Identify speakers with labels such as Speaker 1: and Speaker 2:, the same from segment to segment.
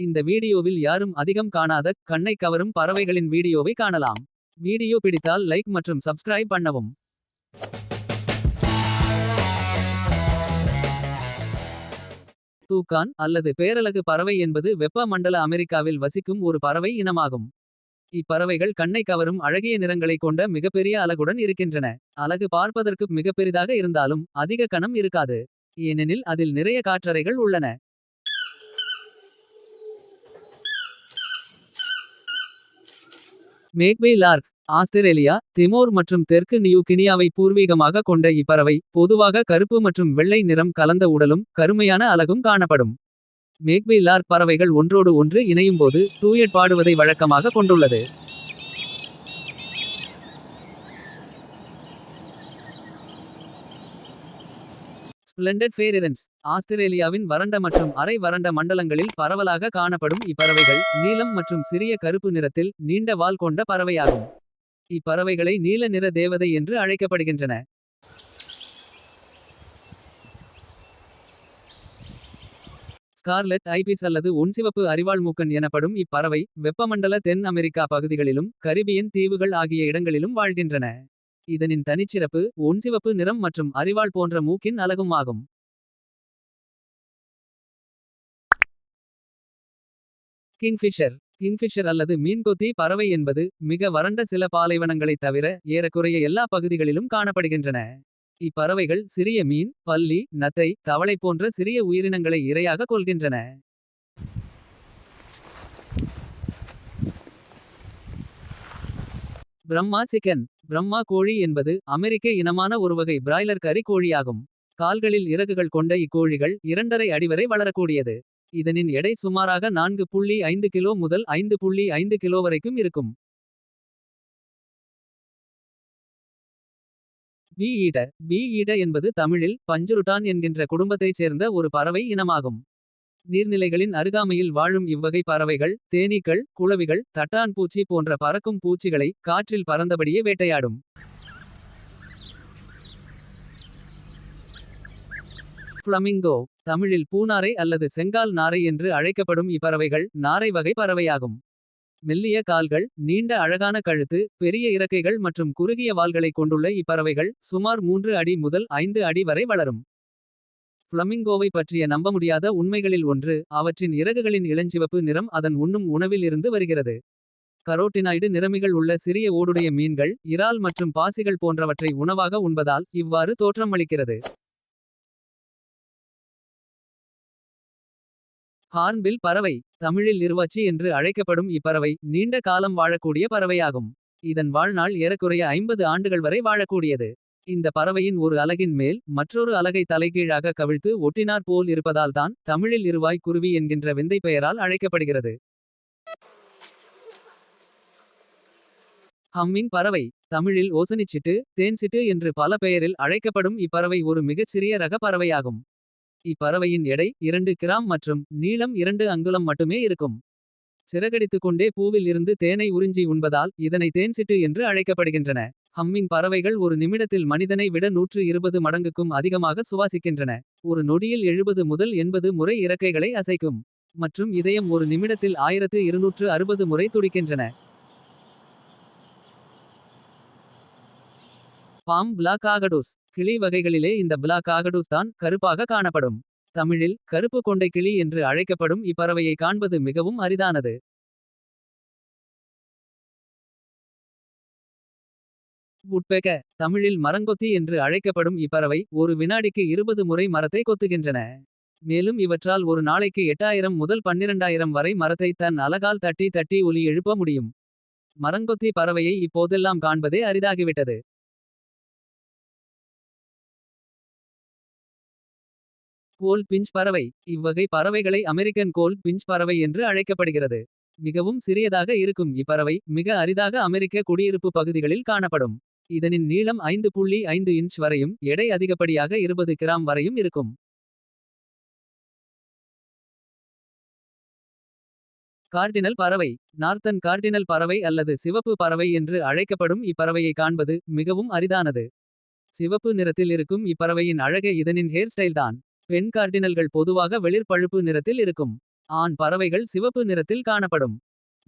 Speaker 1: இந்த வீடியோவில் யாரும் அதிகம் காணாத கண்ணை கவரும் பறவைகளின் வீடியோவை காணலாம். வீடியோ பிடித்தால் லைக் மற்றும் சப்ஸ்கிரைப் பண்ணவும். தூக்கான் அல்லது பேரலகு பறவை என்பது வெப்ப மண்டல அமெரிக்காவில் வசிக்கும் ஒரு பறவை இனமாகும். இப்பறவைகள் கண்ணை கவரும் அழகிய நிறங்களைக் கொண்ட மிகப்பெரிய அலகுடன் இருக்கின்றன. அலகு பார்ப்பதற்கு மிகப்பெரிதாக இருந்தாலும் அதிக கணம் இருக்காது. ஏனெனில் அதில் நிறைய காற்றறைகள் உள்ளன. மேக்வே லார்க் ஆஸ்திரேலியா திமோர் மற்றும் தெற்கு நியூ கினியாவை பூர்வீகமாக கொண்ட இப்பறவை. பொதுவாக கருப்பு மற்றும் வெள்ளை நிறம் கலந்த உடலும். கருமையான அலகும் காணப்படும். மேக்வே லார்க் பறவைகள் ஒன்றோடு ஒன்று இணையும்போது. டூயட் பாடுவதை வழக்கமாக கொண்டுள்ளது. பிளண்டட் ஃபேரிரன்ஸ் ஆஸ்திரேலியாவின் வறண்ட மற்றும் அரை வறண்ட மண்டலங்களில் பரவலாக காணப்படும் இப்பறவைகள். நீலம் மற்றும் சிறிய கருப்பு நிறத்தில் நீண்ட வால் கொண்ட பறவையாகும். இப்பறவைகளை நீல நிற தேவதை என்று அழைக்கப்படுகின்றன. ஸ்கார்லெட் ஐபிஸ் அல்லது ஒன்சிவப்பு அரிவாள் மூக்கன் எனப்படும் இப்பறவை. வெப்பமண்டல தென் அமெரிக்கா பகுதிகளிலும். கரிபியன் தீவுகள் ஆகிய இடங்களிலும் வாழ்கின்றன. இதனின் தனிச்சிறப்பு ஒண்சிவப்பு நிறம் மற்றும் அரிவாள் போன்ற மூக்கின் அலகும் ஆகும். கிங்ஃபிஷர் கிங்ஃபிஷர் அல்லது மீன்கொத்தி பறவை என்பது. மிக வறண்ட சில பாலைவனங்களைத் தவிர. ஏறக்குறைய எல்லா பகுதிகளிலும் காணப்படுகின்றன. இப்பறவைகள் சிறிய மீன் பல்லி நத்தை தவளை போன்ற சிறிய உயிரினங்களை இரையாக கொள்கின்றன. பிரம்மா சிக்கன் பிரம்மா கோழி என்பது அமெரிக்க இனமான ஒருவகை பிராய்லர் கறி கோழியாகும். கால்களில் இறகுகள் கொண்ட இக்கோழிகள் இரண்டரை அடிவரை வளரக்கூடியது. இதனின் எடை சுமாராக 4.5 கிலோ முதல் 5.5 கிலோ வரைக்கும் இருக்கும். பீஈட பீஈட என்பது தமிழில் பஞ்சுருட்டான் என்கின்ற குடும்பத்தைச் சேர்ந்த ஒரு பறவை இனமாகும். நீர்நிலைகளின் அருகாமையில் வாழும் இவ்வகை பறவைகள். தேனீக்கள் குளவிகள் தட்டான் பூச்சி போன்ற பறக்கும் பூச்சிகளை. காற்றில் பறந்தபடியே வேட்டையாடும். ஃப்ளமிங்கோ தமிழில் பூநாரை அல்லது செங்கால் நாரை என்று அழைக்கப்படும் இப்பறவைகள். நாரை வகை பறவையாகும். மெல்லிய கால்கள் நீண்ட அழகான கழுத்து. பெரிய இறக்கைகள் மற்றும் குறுகிய வால்களை கொண்டுள்ள இப்பறவைகள். சுமார் மூன்று அடி முதல் ஐந்து அடி வரை வளரும். பிளமிங்கோவை பற்றிய நம்பமுடியாத உண்மைகளில் ஒன்று. அவற்றின் இறகுகளின் இளஞ்சிவப்பு நிறம் அதன் உண்ணும் உணவில் இருந்து வருகிறது. கரோட்டினாய்டு நிறமிகள் உள்ள சிறிய ஓடுடைய மீன்கள். இறால் மற்றும் பாசிகள் போன்றவற்றை உணவாக உண்பதால். இவ்வாறு தோற்றமளிக்கிறது. ஹார்ன்பில் பறவை தமிழில் இருவாச்சி என்று அழைக்கப்படும் இப்பறவை. நீண்ட காலம் வாழக்கூடிய பறவையாகும். இதன் வாழ்நாள் ஏறக்குறைய 50 ஆண்டுகள் வரை வாழக்கூடியது. இந்த பறவையின் ஒரு அலகின் மேல் மற்றொரு அலகை தலைகீழாக கவிழ்த்து ஒட்டினார் போல் இருப்பதால்தான் தமிழில் இருவாய் குருவி என்கின்ற விந்தை பெயரால் அழைக்கப்படுகிறது. ஹம்மிங் பறவை தமிழில் ஓசனிச்சிட்டு தேன்சிட்டு என்று பல பெயரில் அழைக்கப்படும் இப்பறவை ஒரு மிகச் சிறிய ரக பறவையாகும். இப்பறவையின் எடை இரண்டு கிராம் மற்றும் நீளம் இரண்டு அங்குலம் மட்டுமே இருக்கும். சிறகடித்துக் கொண்டே பூவில் இருந்து தேனை உறிஞ்சி உண்பதால். இதனை தேன்சிட்டு என்று அழைக்கப்படுகின்றன. ஹம்மிங் பறவைகள் ஒரு நிமிடத்தில் மனிதனை விட 120 மடங்குக்கும் அதிகமாக சுவாசிக்கின்றன. ஒரு நொடியில் 70 முதல் 80 முறை இறக்கைகளை அசைக்கும். மற்றும் இதயம் ஒரு நிமிடத்தில் 1260 முறை துடிக்கின்றன. பாம் பிளாக் ஆகடூஸ் கிளி வகைகளிலே இந்த பிளாக் ஆகடூஸ் தான் கருப்பாக காணப்படும். தமிழில் கருப்பு கொண்டை கிளி என்று அழைக்கப்படும் இப்பறவையை காண்பது மிகவும் அரிதானது. உட்பெக தமிழில் மரங்கொத்தி என்று அழைக்கப்படும் இப்பறவை. ஒரு வினாடிக்கு 20 முறை மரத்தை கொத்துகின்றன. மேலும் இவற்றால் ஒரு நாளைக்கு 8000 முதல் 12000 வரை மரத்தை தன் அலகால் தட்டி தட்டி ஒலி எழுப்ப முடியும். மரங்கொத்தி பறவையை இப்போதெல்லாம் காண்பதே அரிதாகிவிட்டது. கோல் பிஞ்ச் பறவை இவ்வகை பறவைகளை அமெரிக்கன் கோல் பிஞ்ச் பறவை என்று அழைக்கப்படுகிறது. மிகவும் சிறியதாக இருக்கும் இப்பறவை மிக அரிதாக அமெரிக்க குடியிருப்பு பகுதிகளில் காணப்படும். இதனின் நீளம் 5.5 இன்ச் வரையும் எடை அதிகப்படியாக 20 கிராம் வரையும் இருக்கும். கார்டினல் பறவை நார்த்தன் கார்டினல் பறவை அல்லது சிவப்பு பறவை என்று அழைக்கப்படும் இப்பறவையை காண்பது மிகவும் அரிதானது. சிவப்பு நிறத்தில் இருக்கும் இப்பறவையின் அழகு இதனின் ஹேர் ஸ்டைல் தான். பெண் கார்டினல்கள் பொதுவாக வெளிர் பழுப்பு நிறத்தில் இருக்கும். ஆண் பறவைகள் சிவப்பு நிறத்தில் காணப்படும்.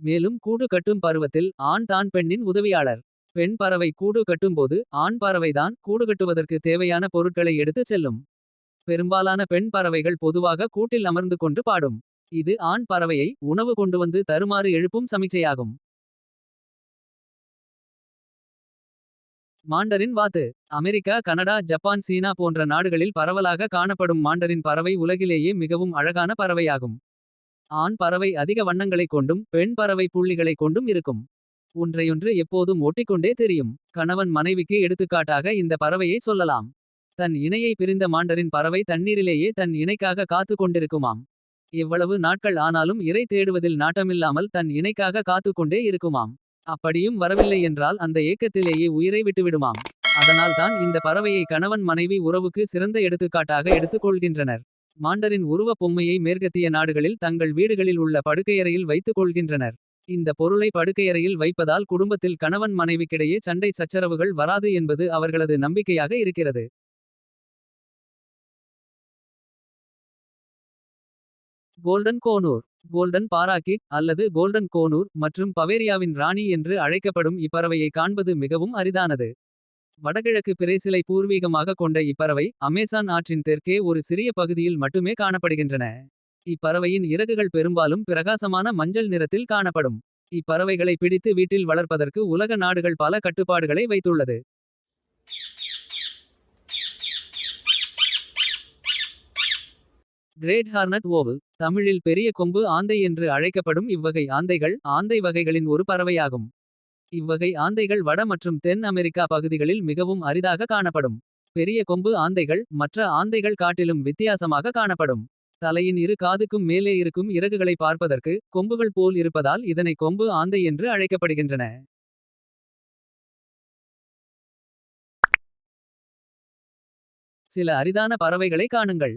Speaker 1: மேலும் கூடு கட்டும் பருவத்தில் ஆண் தான் பெண்ணின் உதவியாளர். பெண் பறவை கூடு கட்டும்போது ஆண் பறவைதான் கூடுகட்டுவதற்கு தேவையான பொருட்களை எடுத்துச் செல்லும். பெரும்பாலான பெண் பறவைகள் பொதுவாக கூட்டில் அமர்ந்து கொண்டு பாடும். இது ஆண் பறவையை உணவு கொண்டுவந்து தருமாறு எழுப்பும் சமிக்ஞையாகும். மாண்டரின் வாத்து அமெரிக்கா கனடா ஜப்பான் சீனா போன்ற நாடுகளில் பரவலாக காணப்படும் மாண்டரின் பறவை உலகிலேயே மிகவும் அழகான பறவையாகும். ஆண் பறவை அதிக வண்ணங்களைக் கொண்டும் பெண் பறவை புள்ளிகளைக் கொண்டும் இருக்கும். ஒன்றையொன்று எப்போதும் ஒட்டிக்கொண்டே தெரியும். கணவன் மனைவிக்கு எடுத்துக்காட்டாக இந்த பறவையை சொல்லலாம். தன் இணையை பிரிந்த மாண்டரின் பறவை தண்ணீரிலேயே தன் இணைக்காக காத்து கொண்டிருக்குமாம். எவ்வளவு நாட்கள் ஆனாலும் இரை தேடுவதில் நாட்டமில்லாமல் தன் இணைக்காக காத்து கொண்டே இருக்குமாம். அப்படியும் வரவில்லை என்றால் அந்த ஏக்கத்திலேயே உயிரை விட்டுவிடுமாம். அதனால் தான் இந்த பறவையை கணவன் மனைவி உறவுக்கு சிறந்த எடுத்துக்காட்டாக எடுத்துக் கொள்கின்றனர். மாண்டரின் உருவப் பொம்மையை மேற்கத்திய நாடுகளில் தங்கள் வீடுகளில் உள்ள படுக்கையறையில் வைத்துக் கொள்கின்றனர். இந்த பொருளை படுக்கையறையில் வைப்பதால் குடும்பத்தில் கணவன் மனைவிக்கிடையே சண்டை சச்சரவுகள் வராது என்பது அவர்களது நம்பிக்கையாக இருக்கிறது. கோல்டன் கோனூர் கோல்டன் பாராக்கிட் அல்லது கோல்டன் கோனூர் மற்றும் பவேரியாவின் ராணி என்று அழைக்கப்படும் இப்பறவையை காண்பது மிகவும் அரிதானது. வடகிழக்கு பிரேசிலை பூர்வீகமாக கொண்ட இப்பறவை அமேசான் ஆற்றின் தெற்கே ஒரு சிறிய பகுதியில் மட்டுமே காணப்படுகின்றன. இப்பறவையின் இறகுகள் பெரும்பாலும் பிரகாசமான மஞ்சள் நிறத்தில் காணப்படும். இப்பறவைகளை பிடித்து வீட்டில் வளர்ப்பதற்கு உலக நாடுகள் பல கட்டுப்பாடுகளை வைத்துள்ளது. கிரேட் ஹார்னட் ஓவு தமிழில் பெரிய கொம்பு ஆந்தை என்று அழைக்கப்படும் இவ்வகை ஆந்தைகள் ஆந்தை வகைகளின் ஒரு பறவையாகும். இவ்வகை ஆந்தைகள் வட மற்றும் தென் அமெரிக்கா பகுதிகளில் மிகவும் அரிதாக காணப்படும். பெரிய கொம்பு ஆந்தைகள் மற்ற ஆந்தைகள் காட்டிலும் வித்தியாசமாக காணப்படும். தலையின் இரு காதுக்கும் மேலே இருக்கும் இறகுகளை பார்ப்பதற்கு கொம்புகள் போல் இருப்பதால் இதனை கொம்பு ஆந்தை என்று அழைக்கப்படுகின்றன. சில அரிதான பறவைகளை காணுங்கள்.